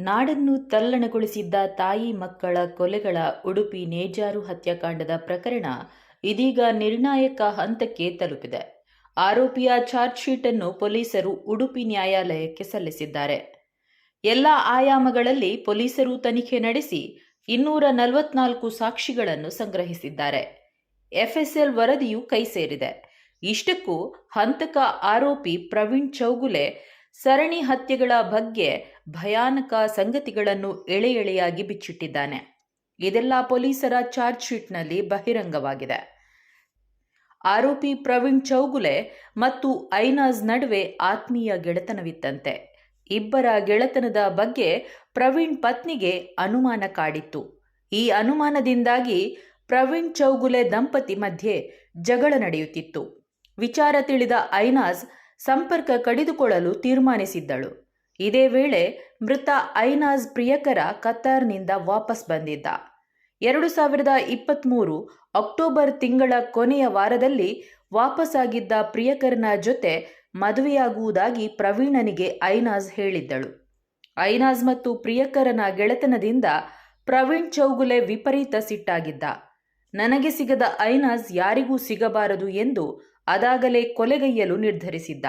ನಾಡನ್ನು ತಲ್ಲಣಗೊಳಿಸಿದ್ದ ತಾಯಿ ಮಕ್ಕಳ ಕೊಲೆಗಳ ಉಡುಪಿ ನೇಜಾರು ಹತ್ಯಾಕಾಂಡದ ಪ್ರಕರಣ ಇದೀಗ ನಿರ್ಣಾಯಕ ಹಂತಕ್ಕೆ ತಲುಪಿದೆ. ಆರೋಪಿಯ ಚಾರ್ಜ್ ಶೀಟ್ ಅನ್ನು ಪೊಲೀಸರು ಉಡುಪಿ ನ್ಯಾಯಾಲಯಕ್ಕೆ ಸಲ್ಲಿಸಿದ್ದಾರೆ. ಎಲ್ಲ ಆಯಾಮಗಳಲ್ಲಿ ಪೊಲೀಸರು ತನಿಖೆ ನಡೆಸಿ ಇನ್ನೂರ ನಲವತ್ನಾಲ್ಕು ಸಾಕ್ಷಿಗಳನ್ನು ಸಂಗ್ರಹಿಸಿದ್ದಾರೆ. ಎಫ್ಎಸ್ಎಲ್ ವರದಿಯು ಕೈ ಸೇರಿದೆ. ಇಷ್ಟಕ್ಕೂ ಹಂತಕ ಆರೋಪಿ ಪ್ರವೀಣ್ ಚೌಗುಲೆ ಸರಣಿ ಹತ್ಯೆಗಳ ಬಗ್ಗೆ ಭಯಾನಕ ಸಂಗತಿಗಳನ್ನು ಎಳೆ ಎಳೆಯಾಗಿ ಬಿಚ್ಚಿಟ್ಟಿದ್ದಾನೆ. ಇದೆಲ್ಲ ಪೊಲೀಸರ ಚಾರ್ಜ್ ಶೀಟ್ನಲ್ಲಿ ಬಹಿರಂಗವಾಗಿದೆ. ಆರೋಪಿ ಪ್ರವೀಣ್ ಚೌಗುಲೆ ಮತ್ತು ಐನಾಜ್ ನಡುವೆ ಆತ್ಮೀಯ ಗೆಳೆತನವಿತ್ತಂತೆ. ಇಬ್ಬರ ಗೆಳೆತನದ ಬಗ್ಗೆ ಪ್ರವೀಣ್ ಪತ್ನಿಗೆ ಅನುಮಾನ ಕಾಡಿತ್ತು. ಈ ಅನುಮಾನದಿಂದಾಗಿ ಪ್ರವೀಣ್ ಚೌಗುಲೆ ದಂಪತಿ ಮಧ್ಯೆ ಜಗಳ ನಡೆಯುತ್ತಿತ್ತು. ವಿಚಾರ ತಿಳಿದ ಐನಾಜ್ ಸಂಪರ್ಕ ಕಡಿದುಕೊಳ್ಳಲು ತೀರ್ಮಾನಿಸಿದ್ದಳು. ಇದೇ ವೇಳೆ ಮೃತ ಐನಾಜ್ ಪ್ರಿಯಕರ ಕತಾರ್ನಿಂದ ವಾಪಸ್ ಬಂದಿದ್ದ. ಎರಡು ಸಾವಿರದ ಇಪ್ಪತ್ತ್ಮೂರು ಅಕ್ಟೋಬರ್ ತಿಂಗಳ ಕೊನೆಯ ವಾರದಲ್ಲಿ ವಾಪಸ್ಸಾಗಿದ್ದ ಪ್ರಿಯಕರನ ಜೊತೆ ಮದುವೆಯಾಗುವುದಾಗಿ ಪ್ರವೀಣನಿಗೆ ಐನಾಜ್ ಹೇಳಿದ್ದಳು. ಐನಾಜ್ ಮತ್ತು ಪ್ರಿಯಕರನ ಗೆಳೆತನದಿಂದ ಪ್ರವೀಣ್ ಚೌಗುಲೆ ವಿಪರೀತ ಸಿಟ್ಟಾಗಿದ್ದ. ನನಗೆ ಸಿಗದ ಐನಾಜ್ ಯಾರಿಗೂ ಸಿಗಬಾರದು ಎಂದು ಅದಾಗಲೇ ಕೊಲೆಗೈಯಲು ನಿರ್ಧರಿಸಿದ್ದ.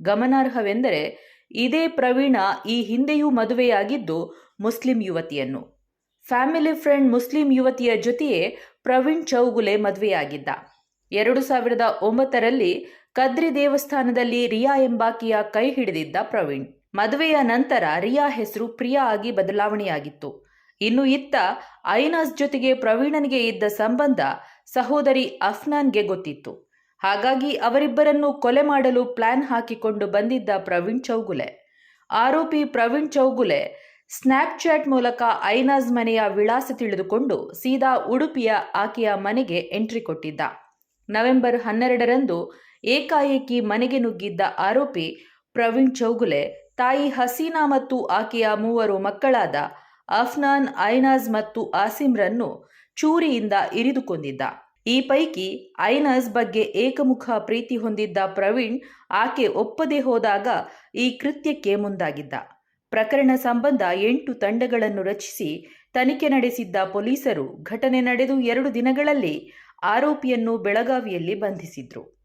ಗಮನಾರ್ಹವೆಂದರೆ ಇದೇ ಪ್ರವೀಣ ಈ ಹಿಂದೆಯೂ ಮದುವೆಯಾಗಿದ್ದು ಮುಸ್ಲಿಂ ಯುವತಿಯನ್ನು. ಫ್ಯಾಮಿಲಿ ಫ್ರೆಂಡ್ ಮುಸ್ಲಿಂ ಯುವತಿಯ ಜೊತೆಯೇ ಪ್ರವೀಣ್ ಚೌಗುಲೆ ಮದುವೆಯಾಗಿದ್ದ. ಎರಡು ಸಾವಿರದ ಒಂಬತ್ತರಲ್ಲಿ ಕದ್ರಿ ದೇವಸ್ಥಾನದಲ್ಲಿ ರಿಯಾ ಎಂಬಾಕಿಯ ಕೈ ಹಿಡಿದಿದ್ದ ಪ್ರವೀಣ್. ಮದುವೆಯ ನಂತರ ರಿಯಾ ಹೆಸರು ಪ್ರಿಯಾ ಆಗಿ ಬದಲಾವಣೆಯಾಗಿತ್ತು. ಇನ್ನು ಇತ್ತ ಐನಾಸ್ ಜೊತೆಗೆ ಪ್ರವೀಣನಿಗೆ ಇದ್ದ ಸಂಬಂಧ ಸಹೋದರಿ ಅಫ್ನಾನ್ಗೆ ಗೊತ್ತಿತ್ತು. ಹಾಗಾಗಿ ಅವರಿಬ್ಬರನ್ನು ಕೊಲೆ ಮಾಡಲು ಪ್ಲಾನ್ ಹಾಕಿಕೊಂಡು ಬಂದಿದ್ದ ಪ್ರವೀಣ್ ಚೌಗುಲೆ. ಆರೋಪಿ ಪ್ರವೀಣ್ ಚೌಗುಲೆ ಸ್ನ್ಯಾಪ್ಚಾಟ್ ಮೂಲಕ ಐನಾಜ್ ಮನೆಯ ವಿಳಾಸ ತಿಳಿದುಕೊಂಡು ಸೀದಾ ಉಡುಪಿಯ ಆಕೆಯ ಮನೆಗೆ ಎಂಟ್ರಿ ಕೊಟ್ಟಿದ್ದ. ನವೆಂಬರ್ ಹನ್ನೆರಡರಂದು ಏಕಾಏಕಿ ಮನೆಗೆ ನುಗ್ಗಿದ್ದ ಆರೋಪಿ ಪ್ರವೀಣ್ ಚೌಗುಲೆ ತಾಯಿ ಹಸೀನಾ ಮತ್ತು ಆಕೆಯ ಮೂವರು ಮಕ್ಕಳಾದ ಅಫ್ನಾನ್ ಐನಾಜ್ ಮತ್ತು ಆಸಿಮ್ರನ್ನು ಚೂರಿಯಿಂದ ಇರಿದು ಕೊಂದಿದ್ದ ಈ ಪೈಕಿ ಐನಸ್ ಬಗ್ಗೆ ಏಕಮುಖ ಪ್ರೀತಿ ಹೊಂದಿದ್ದ ಪ್ರವೀಣ್ ಆಕೆ ಒಪ್ಪದೆ ಹೋದಾಗ ಈ ಕೃತ್ಯಕ್ಕೆ ಮುಂದಾಗಿದ್ದ. ಪ್ರಕರಣ ಸಂಬಂಧ ಎಂಟು ತಂಡಗಳನ್ನು ರಚಿಸಿ ತನಿಖೆ ನಡೆಸಿದ್ದ ಪೊಲೀಸರು ಘಟನೆ ನಡೆದು ಎರಡು ದಿನಗಳಲ್ಲಿ ಆರೋಪಿಯನ್ನು ಬೆಳಗಾವಿಯಲ್ಲಿ ಬಂಧಿಸಿದ್ರು.